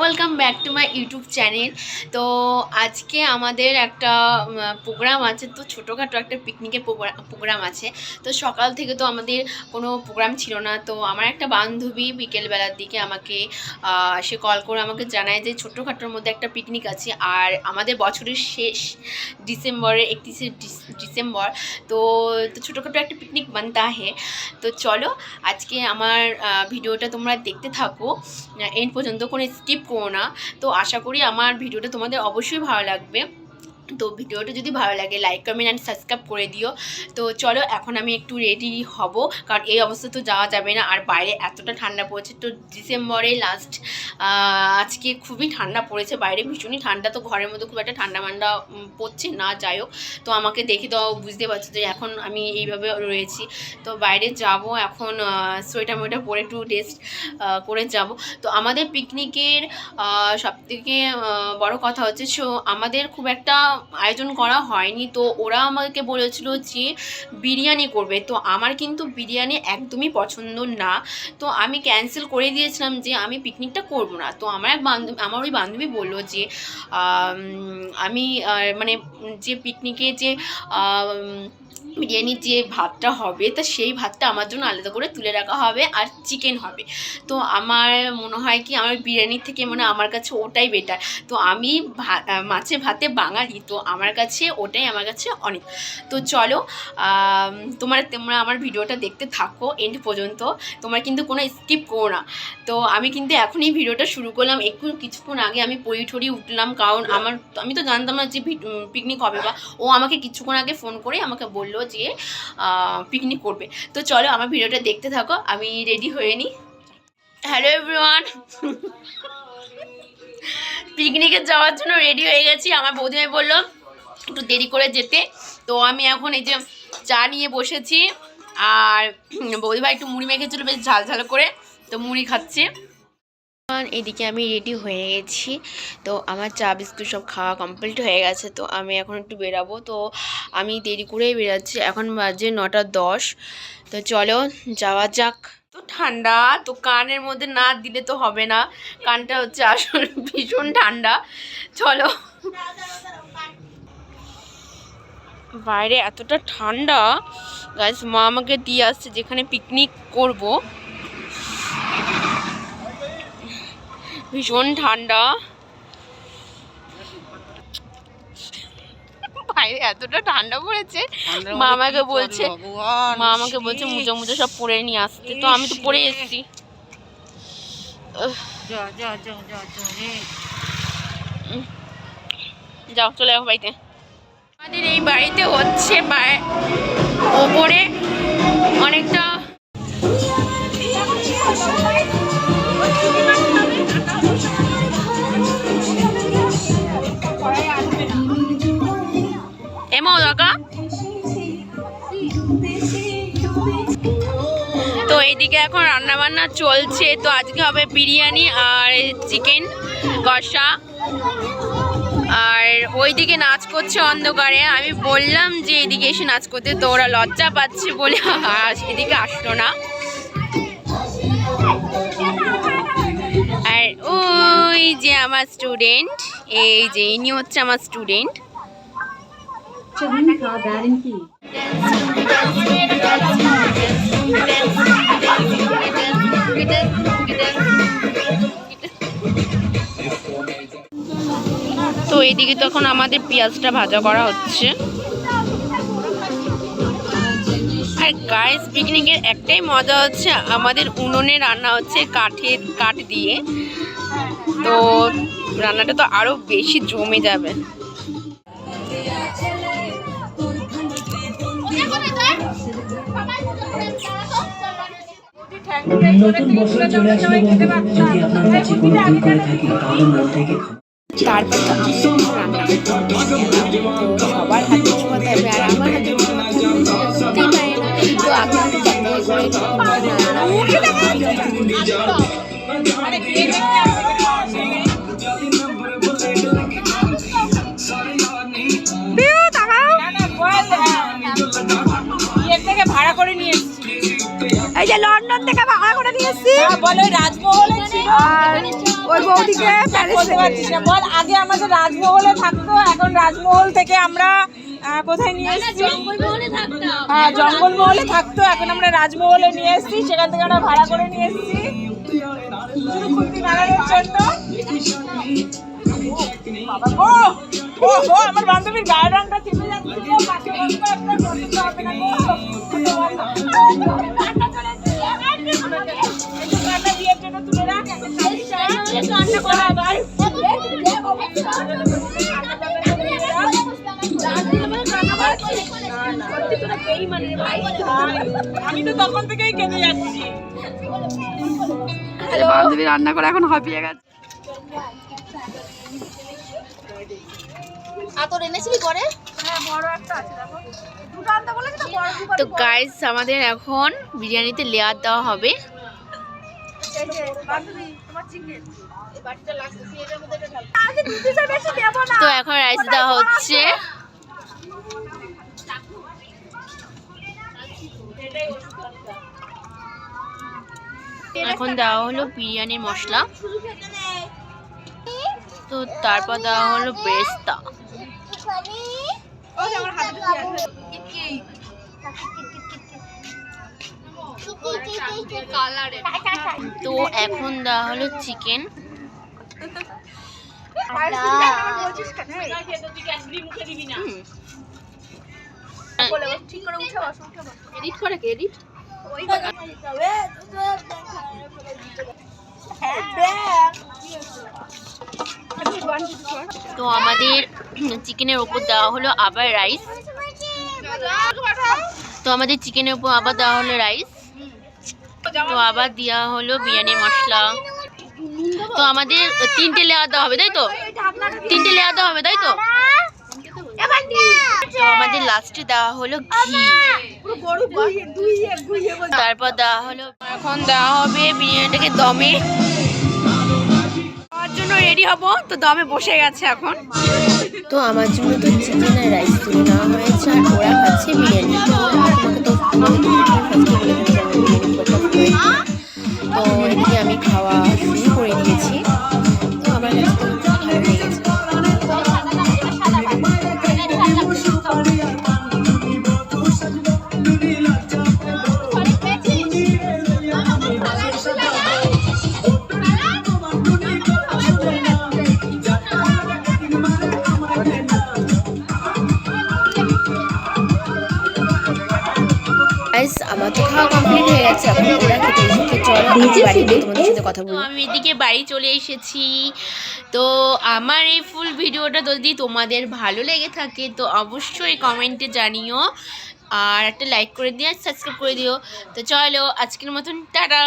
Welcome back to my YouTube channel তো আজকে আমাদের একটা প্রোগ্রাম আছে, তো ছোটোখাটো একটা পিকনিকের প্রোগ্রাম আছে। তো সকাল থেকে তো আমাদের কোনো প্রোগ্রাম ছিল না। তো আমার একটা বান্ধবী বিকেলবেলার দিকে আমাকে সে কল করে আমাকে জানায় যে ছোটোখাটোর মধ্যে একটা পিকনিক আছে। আর আমাদের বছরের শেষ ডিসেম্বরের একত্রিশে ডিসেম্বর, তো তো ছোটোখাটো একটা পিকনিক বানতে আহে তো চলো, আজকে আমার ভিডিওটা তোমরা দেখতে থাকো। এন্ড পর্যন্ত কোনো স্কিপ করো না। তো আশা করি আমার ভিডিওটা তোমাদের অবশ্যই ভালো লাগবে। তো ভিডিওটা যদি ভালো লাগে লাইক কমেন্ট অ্যান্ড সাবস্ক্রাইব করে দিও। তো চলো, এখন আমি একটু রেডি হব, কারণ এই অবস্থা তো যাওয়া যাবে না। আর বাইরে এতটা ঠান্ডা পড়েছে, তো ডিসেম্বরে লাস্ট আজকে খুবই ঠান্ডা পড়েছে। বাইরে ভীষণই ঠান্ডা, তো ঘরের মধ্যে খুব একটা ঠান্ডা মান্ডা পড়ছে না, যাই হোক। তো আমাকে দেখে তো বুঝতে পারছ যে এখন আমি এইভাবে রয়েছি। তো বাইরে যাব এখন সোয়েটার মোয়েটার পরে একটু রেস্ট করে যাব। তো আমাদের পিকনিকের সব থেকে বড় কথা হচ্ছে, সো আমাদের খুব একটা আয়োজন করা হয়নি, তো ওরা আমাকে বলেছিল যে বিরিয়ানি করবে। তো আমার কিন্তু বিরিয়ানি একদমই পছন্দ না। তো আমি ক্যান্সেল করে দিয়েছিলাম যে আমি পিকনিকটা করব না। তো আমার এক বান্ধবী আমার ওই বান্ধবী বলল যে, আমি মানে যে পিকনিকে যে বিরিয়ানির যে ভাতটা হবে তা সেই ভাতটা আমার জন্য আলাদা করে তুলে রাখা হবে আর চিকেন হবে। তো আমার মনে হয় কি আমার বিরিয়ানির থেকে মানে আমার কাছে ওটাই বেটার তো আমি ভা- মাছে ভাতে বাঙালি তো আমার কাছে ওটাই আমার কাছে অনেক। তো চলো তোমরা তোমরা আমার ভিডিওটা দেখতে থাকো এন্ড পর্যন্ত। তোমরা কিন্তু কোনো স্কিপ করো না। তো আমি কিন্তু এখনই ভিডিওটা শুরু করলাম। একটু কিছুক্ষণ আগে আমি পড়ি ঠড়ি উঠলাম কারণ আমার আমি তো জানতাম না যে পিকনিক হবে বা ও আমাকে কিছুক্ষণ আগে ফোন করে আমাকে বলল যে পিকনিক করবে। তো চলো আমার ভিডিওটা দেখতে থাকো, আমি রেডি হয়ে নিই। হ্যালো এভরিওয়ান পিকনিকে যাওয়ার জন্য রেডি হয়ে গেছি। আমার বৌদিমাই বলল, একটু দেরি করে যেতে। তো আমি এখন এই যে চা নিয়ে বসেছি। আর বৌদিভাই একটু মুড়ি মেখেছিল, বেশ ঝাল ঝাল করে, তো মুড়ি খাচ্ছে। এদিকে আমি রেডি হয়ে গেছি। তো আমার চা, বিস্কুট সব খাওয়া কমপ্লিট হয়ে গেছে। তো আমি এখন একটু বেরাবো। তো আমি দেরি করেই বেরাচ্ছি। এখন বাজে নটা দশ। তো চলো যাওয়া যাক। তো ঠান্ডা। তো কানের মধ্যে না দিলে তো হবে না। কানটা হচ্ছে আসলে ভীষণ ঠান্ডা। চলো। বাইরে এতটা ঠান্ডা। গাছ মা আমাকে দিয়ে আসছে যেখানে পিকনিক করব। ভীষণ ঠান্ডা। বাইরে এতটা ঠান্ডা পড়েছে। মা আমাকে বলছে মা আমাকে বলছে মুজো মুজো সব পরে নিয়ে আসতে। তো আমি তো পরে এসেছি। যাও চলে যাও বাড়িতে। আমাদের এই বাড়িতে হচ্ছে ওপরে অনেকটা কাকা? তো এইদিকে এখন রান্না বান্না চলছে। তো আজকে হবে বিরিয়ানি আর চিকেন কষা। আর ওইদিকে নাচ করছে অন্ধকারে। আমি বললাম যে এদিকে এসে নাচ করতে, তো ওরা লজ্জা পাচ্ছে বলে এদিকে আসলো না। আর ওই যে আমার স্টুডেন্ট এই যে ইনি হচ্ছে আমার স্টুডেন্ট তো এইদিকে তখন আমাদের পেঁয়াজটা ভাজা করা হচ্ছে। আর গাইস পিকনিকের একটাই মজা হচ্ছে, আমাদের উনুনে রান্না হচ্ছে কাঠের কাঠ দিয়ে। তো রান্নাটা তো আরও বেশি জমে যাবে। তারপর তো আমি রান্না ভাড়া করে নিয়ে এসেছি। এই যে লন্ডন থেকে ভাড়া করে নিয়ে এসছি। হ্যাঁ, বলো রাজমহলে ছিল। আর ওই বৌদিকে প্যারিস বলতে পারছিস না। বল আগে আমাদের রাজমহলে থাকতো এখন রাজমহল থেকে আমরা কোথায় নিয়ে এসেছি? হ্যাঁ জঙ্গলমহলে থাকতো এখন আমরা রাজমহলে নিয়ে এসেছি সেখান থেকে আমরা ভাড়া করে নিয়ে এসেছি। জন্য গো আমার বান্ধবীর। আমি তো তখন থেকেই কেঁদে যাচ্ছি বান্ধবী রান্না করে এখন হাঁপিয়ে গেছে তো গাইস আমাদের এখন বিরিয়ানিতে লেয়ার দেওয়া হবে। তো এখন রাইস দেওয়া হচ্ছে। এখন দেওয়া হলো বিরিয়ানির মশলা। তো তারপর দেওয়া হলো তো এখন দেওয়া হলো চিকেন কে? তো আমাদের চিকেনের উপর দেওয়া হলো আবার রাইস। তো আমাদের চিকেনের উপর আবার দেওয়া হলো রাইস। তো আবার দেওয়া হলো বিরিয়ানির মশলা। তো আমাদের তিনটে লেয়ার দেওয়া হবে, তাই তো? তিনটে লেয়ার দেওয়া হবে, তাই তো? তো আমাদের লাস্টে দেওয়া হলো ঘি। তারপর দেওয়া হলো এখন দেওয়া হবে বিরিয়ানিটাকে দমে। রেডি হব, তো দমে বসে গেছে এখন। তো আমার জন্য তো চিকেন আর রাইস তুলে নেওয়া হয়েছে, আর ওরা খাচ্ছে বিরিয়ানি। তো তো এদিকে আমি খাওয়া খাওয়া কমপ্লিট হয়ে গেছে এখন ওরা খেতে এসেছে চলো আমি বাড়িতে তোমাদের সাথে কথা বলব আমি এদিকে বাড়ি চলে এসেছি। তো আমার এই ফুল ভিডিওটা যদি তোমাদের ভালো লেগে থাকে তো অবশ্যই কমেন্টে জানিও। আর একটা লাইক করে দিও আর সাবস্ক্রাইব করে দিও। তো চলো আজকের মতন টাটা!